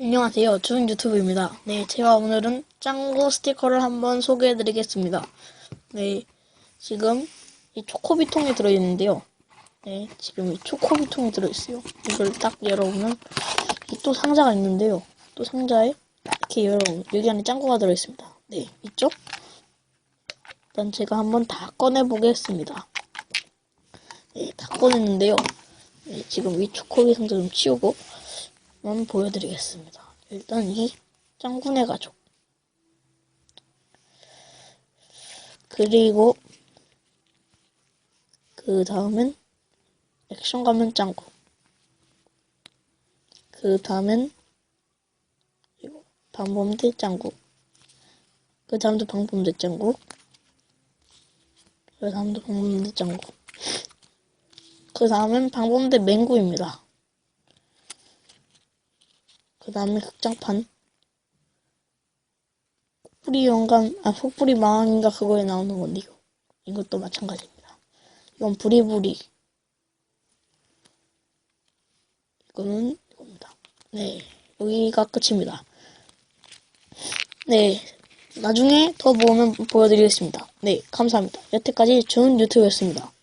안녕하세요. 주은 유튜브입니다. 네, 제가 오늘은 짱구 스티커를 한번 소개해 드리겠습니다. 네, 지금 이 초코비통에 들어있는데요. 네, 지금 이 초코비통에 들어있어요. 이걸 딱 열어보면 이 또 상자가 있는데요. 또 상자에 이렇게 열어보면 여기 안에 짱구가 들어있습니다. 네, 있죠? 일단 제가 한번 다 꺼내보겠습니다. 네, 다 꺼냈는데요. 네, 지금 이 초코비 상자 좀 치우고 한번 보여드리겠습니다. 일단 이 짱구네 가족. 그리고 그 다음엔 액션 가면 짱구. 그 다음엔 방범대 짱구. 그 다음도 방범대 짱구. 그 다음도 방범대 짱구. 그 다음엔 방범대 맹구입니다. 그 다음에 극장판. 폭불이 영감, 아, 폭불이 마왕인가 그거에 나오는 건데요. 이것도 마찬가지입니다. 이건 부리부리. 이거는 이겁니다. 네, 여기가 끝입니다. 네, 나중에 더 모으면 보여드리겠습니다. 네, 감사합니다. 여태까지 좋은 유튜브였습니다.